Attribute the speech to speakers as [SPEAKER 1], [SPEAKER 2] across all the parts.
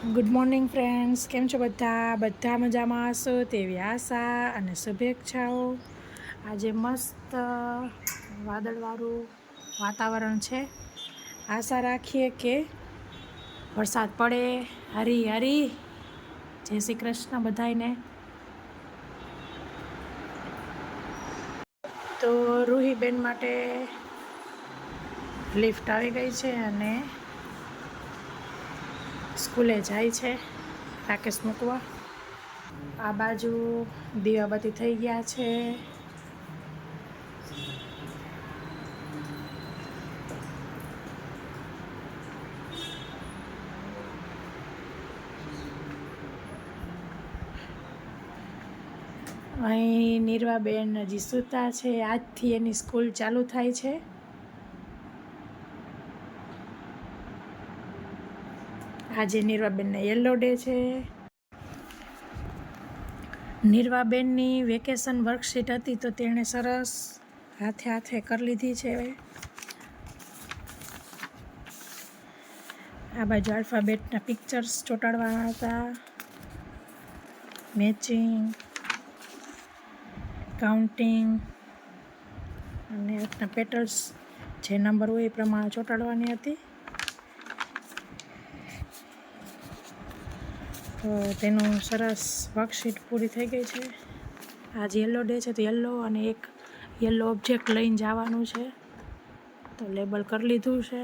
[SPEAKER 1] Good morning friends કેમ છો બધા? બધા મજામાં હશો? તેવી આશા અને શુભેચ્છાઓ. આજે મસ્ત, વાદળવાળું વાતાવરણ છે. આશા રાખીએ કે વરસાદ પડે. હરી હરી. જય શ્રી કૃષ્ણ બધાને તો રૂહીબેન માટે લિફ્ટ આવી ગઈ છે અને સ્કૂલે જાય છે, રાકેશ મૂકવા. આ બાજુ દીવાબત્તી થઈ ગયા છે. અહીં નીરવાબેન હજી સૂતા છે. આજથી એની સ્કૂલ ચાલુ થાય છે. આજે નીરવાબેનને યલો ડે છે. નિરવાબેનની વેકેશન વર્કશીટ હતી તો તેણે સરસ હાથે હાથે કરી લીધી છે આ બાજુ આલ્ફાબેટના પિક્ચર્સ ચોંટાડવાના હતા. મેચિંગ કાઉન્ટિંગ અને પેટર્સ જે નંબર હોય એ પ્રમાણે ચોંટાડવાની હતી. તો તેનું સરસ વર્કશીટ પૂરી થઈ ગઈ છે. આજ યલો ડે છે તો યલો અને એક યલો ઓબ્જેક્ટ લઈને જવાનું છે. તો લેબલ કરી લીધું છે.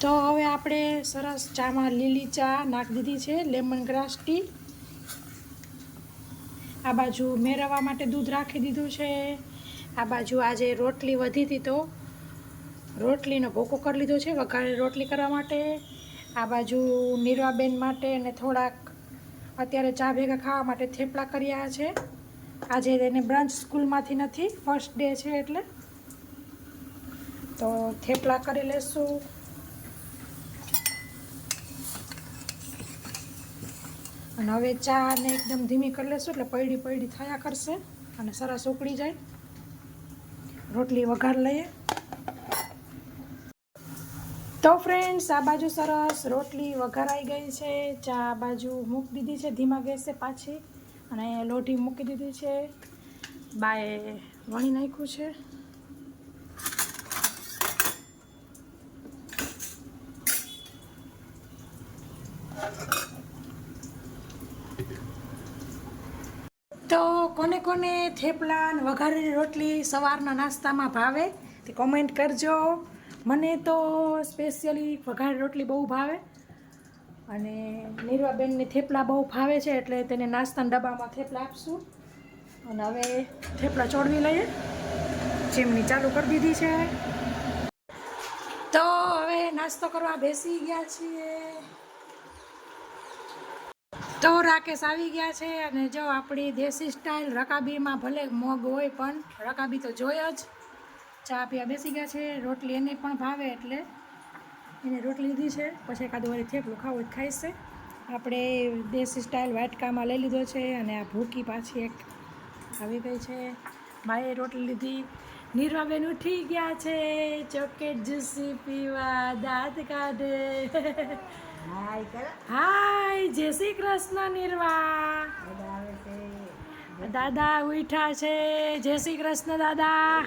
[SPEAKER 1] તો હવે આપણે સરસ ચામાં લીલી ચા નાખી દીધી છે લેમન ગ્રાસ ટી આ બાજુ મેળવવા માટે દૂધ રાખી દીધું છે. આ બાજુ આજે રોટલી વધી હતી તો રોટલીનો ભોકો કરી લીધો છે વઘારે રોટલી કરવા માટે. આ બાજુ નીરવાબેન માટે અને થોડાક અત્યારે ચા ભેગા ખાવા માટે થેપલા કર્યા છે. આજે એને બ્રાન્ચ સ્કૂલમાંથી નથી, ફર્સ્ટ ડે છે એટલે. તો થેપલા કરી લેશું. અને હવે ચા ને એકદમ ધીમી કરી લેશું એટલે પૈડી પૈડી થયા કરશે અને સરસ ઉકળી જાય. રોટલી વઘાર લઈએ. તો ફ્રેન્ડ્સ આ બાજુ સરસ, રોટલી વઘારાઈ ગઈ છે. ચા બાજુ મૂકી દીધી છે, ધીમા ગેસે પાછી. અને લોઢી મૂકી દીધી છે. બાએ વણી નાખ્યું છે. તો કોને કોને થેપલા વઘારેલી રોટલી સવારના નાસ્તામાં ભાવે તે કોમેન્ટ કરજો. મને તો સ્પેશિયલી વઘાર રોટલી બહુ ભાવે. અને નીરવાબેનને થેપલા બહુ ભાવે છે, એટલે તેને નાસ્તાના ડબ્બામાં થેપલા આપશું. અને હવે થેપલા ચોડવી લઈએ. ચીમની ચાલુ કરી દીધી છે. તો હવે નાસ્તો કરવા બેસી ગયા છીએ. તો રાકેશ આવી ગયા છે, અને જો આપણી દેશી સ્ટાઇલ રકાબીમાં ભલે મોગ હોય પણ રકાબી તો જોઈએ જ. ચા પીવા બેસી ગયા છે રોટલી એને પણ ભાવે એટલે એને રોટલી લીધી છે પછી એકાદ વારે થેપલું ખાવું ખાઈશે આપણે દેશી સ્ટાઇલ વાટકામાં લઈ લીધો છે અને આ ભૂકી પાછી એક આવી ગઈ છે. ભાઈએ રોટલી લીધી. નીરવાબેન ઉઠી ગયા છે ચોકેટ જ્યુસી પીવા દાંત કાઢે. હાય જય શ્રી કૃષ્ણ નિર્વા. દાદા ઉઠા છે. જય શ્રી કૃષ્ણ દાદા.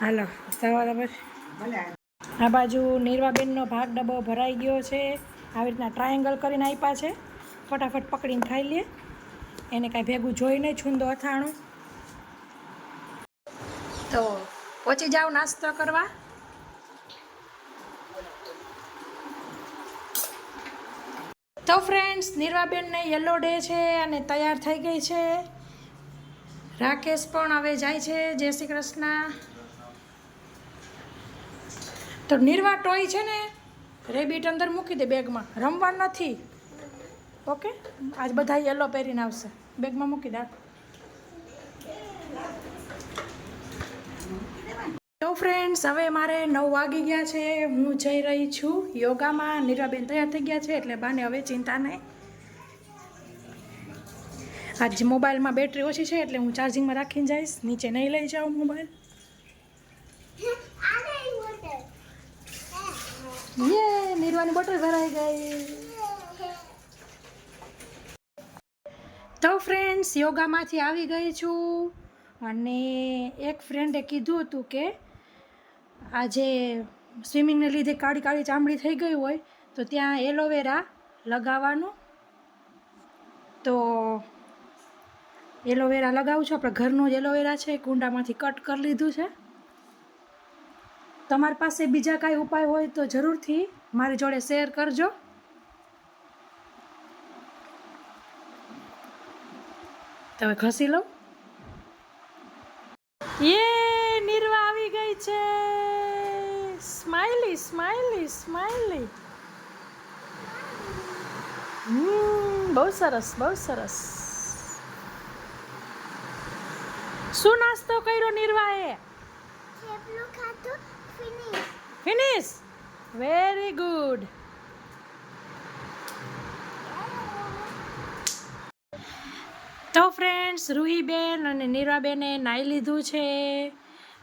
[SPEAKER 1] હાલો સવારે પછી આ બાજુ નીરવાબેનનો ભાગ ડબ્બો ભરાઈ ગયો છે. આવી રીતના ટ્રાયેંગલ કરીને આપ્યા છે. ફટાફટ પકડીને ખાઈ લે. એને કાંઈ ભેગું જોઈ નહીં, છૂંદો અથાણું. તો પહોંચી જાઓ નાસ્તો કરવા. તો ફ્રેન્ડ્સ નિરવાબેનને યલો ડે છે અને તૈયાર થઈ ગઈ છે. રાકેશ પણ હવે જાય છે. જય શ્રી કૃષ્ણ. તો નિર્વા ટોય છે ને રેબિટ અંદર મૂકી દે બેગમાં. રમવા નથી. ઓકે? આજ બધા યલો પહેરીને આવશે. બેગમાં મૂકી દે. તો ફ્રેન્ડ્સ હવે મારે નવ વાગી ગયા છે. હું જઈ રહી છું યોગામાં. નીરાબેન તૈયાર થઈ ગયા છે, એટલે બાને હવે ચિંતા નહીં. આજ મોબાઈલમાં બેટરી ઓછી છે, એટલે હું ચાર્જિંગમાં રાખીને જઈશ. નીચે નહીં લઈ જાઉં મોબાઈલ. યે નીરવાની બોટલ ભરાઈ ગઈ તો ફ્રેન્ડ્સ યોગામાંથી આવી ગઈ છું અને એક ફ્રેન્ડે કીધું હતું કે આજે સ્વિમિંગને લીધે કાળી કાળી ચામડી થઈ ગઈ હોય તો ત્યાં એલોવેરા લગાવવાનું તો એલોવેરા લગાવું છું આપણે ઘરનું જ એલોવેરા છે, કુંડામાંથી કટ કરી લીધું છે। તમારી પાસે બીજા કાંઈ ઉપાય હોય તો જરૂરથી મારી જોડે શેર કરજો. તમે ખસી લઉં યે નિર્વા આવી ગઈ છે. સ્માઈલી સ્માઈલી હમ, બહુ સરસ બહુ સરસ. શું નાસ્તો કર્યો નીરવાએ?
[SPEAKER 2] ખાધું ફિનિશ
[SPEAKER 1] વેરી ગુડ તો ફ્રેન્ડ્સ રૂહીબેન અને નીરાબેને નાઈ લીધું છે.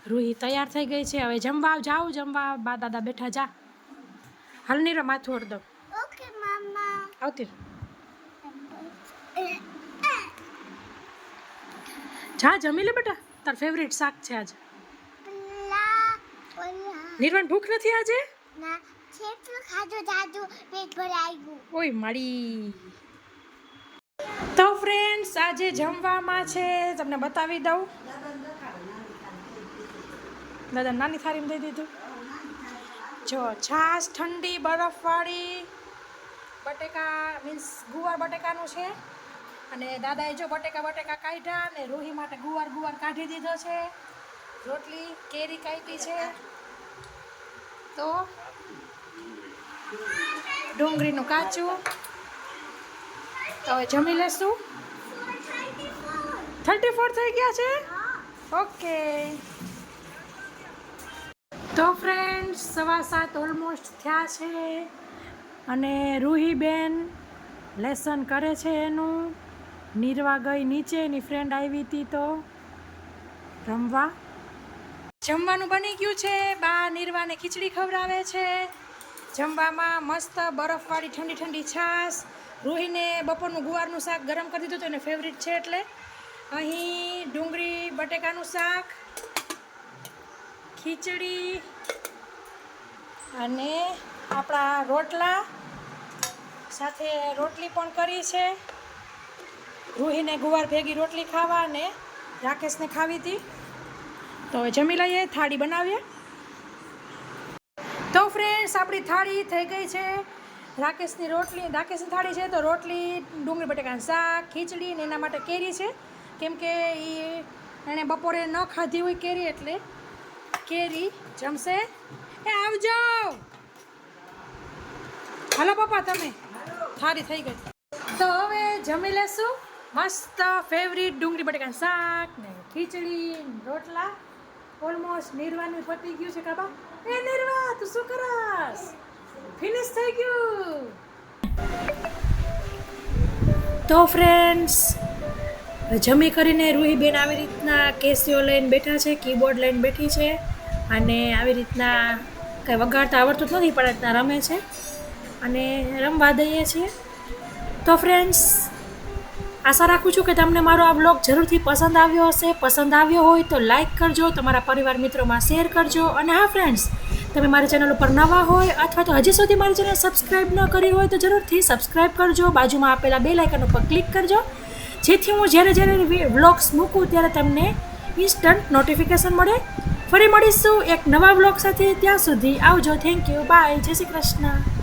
[SPEAKER 1] રૂહી તૈયાર થઈ ગઈ છે. હવે જમવા જાઉં જમવા બા દાદા બેઠા જા. હાલ નીરવા માથું ઓર દો
[SPEAKER 2] ઓકે મામા.
[SPEAKER 1] આવતી જા જમી લે બેટા. તાર ફેવરેટ શાક છે આજ.
[SPEAKER 2] ઓલા
[SPEAKER 1] નીરવાને ભૂખ નથી આજે?
[SPEAKER 2] ના થેપલું ખાધું દાદુ પેટ ભરાઈ ગયું.
[SPEAKER 1] ઓય મળી તો ફ્રેન્ડ્સ આજે જમવામાં છે તમને બતાવી દઉં. દાદા નાની થાળીમાં દઈ દીધું. જો છાશ ઠંડી બરફવાળી બટેકા મીન્સ ગુવાર બટેકાનું છે. અને દાદાએ જો બટેકા બટેકા કાઢ્યા અને રોહી માટે ગુવાર ગુવાર કાઢી દીધો છે. રોટલી કેરી કાઢી છે. તો ડુંગળીનું કાચું. તો હવે જમી લેશું. થર્ટી ફોર થઈ ગયા છે? ઓકે. તો ફ્રેન્ડ્સ સવા સાત ઓલમોસ્ટ થયા છે. અને રૂહીબેન લેસન કરે છે એનું. નીરવા ગઈ નીચે, એની ફ્રેન્ડ આવી હતી તો રમવા. જમવાનું બની ગયું છે. બા નિર્વાને ખીચડી ખવડાવે છે. જમવામાં મસ્ત બરફવાળી ઠંડી ઠંડી છાશ. રૂહીને બપોરનું ગુવારનું શાક ગરમ કરી દીધું હતું, એને ફેવરિટ છે એટલે. અહીં ડુંગળી, બટેકાનું શાક, ખીચડી અને આપણા રોટલા. સાથે રોટલી પણ કરી છે. રૂહીને ગુવાર ભેગી રોટલી ખાવા અને રાકેશને ખાવી હતી. તો હવે જમી લઈએ, થાળી બનાવીએ. તો ફ્રેન્ડ્સ આપણી થાળી થઈ ગઈ છે. રાકેશની રોટલી, રાકેશની થાળી છે, તો રોટલી, ડુંગળી, બટેકાનું શાક, ખીચડી ને એના માટે કેરી છે. કેમ કે એ એણે બપોરે ન ખાધી હોય કેરી એટલે કેરી જમશે. એ આવજો! હલો પપ્પા, તમે. થાળી થઈ ગઈ. તો હવે જમી લેશું. મસ્ત ફેવરિટ ડુંગળી, બટેકાનું શાક ને ખીચડી રોટલા. ઓલમોસ્ટ નિર્વાનું પતી ગયું છે કાબા. એ નિર્વા, તું શું કરસ? ફિનિશ થઈ ગયું. તો ફ્રેન્ડ્સ જમી કરીને રૂહીબેન આવી રીતના કેસીઓ લઈને બેઠા છે કીબોર્ડ લઈને બેઠી છે અને આવી રીતના કંઈ વગાડતા આવડતું નથી, પણ રીતના રમે છે. અને રમવા દઈએ છીએ. તો ફ્રેન્ડ્સ આશા રાખું છું કે તમને મારો આ બ્લોગ જરૂરથી પસંદ આવ્યો હશે. પસંદ આવ્યો હોય તો લાઇક કરજો, તમારા પરિવાર મિત્રોમાં શેર કરજો અને હા ફ્રેન્ડ્સ તમે મારી ચેનલ ઉપર નવા હોય અથવા તો હજી સુધી મારી ચેનલ સબસ્ક્રાઈબ ન કરી હોય તો જરૂરથી સબસ્ક્રાઈબ કરજો. બાજુમાં આપેલા બે લાઇકન ઉપર ક્લિક કરજો. જેથી હું જ્યારે જ્યારે વ્લોગ્સ મૂકું ત્યારે તમને ઇન્સ્ટન્ટ નોટિફિકેશન મળે. ફરી મળીશું એક નવા વ્લોગ સાથે. ત્યાં સુધી આવજો. થેન્ક યુ બાય જય શ્રી કૃષ્ણ.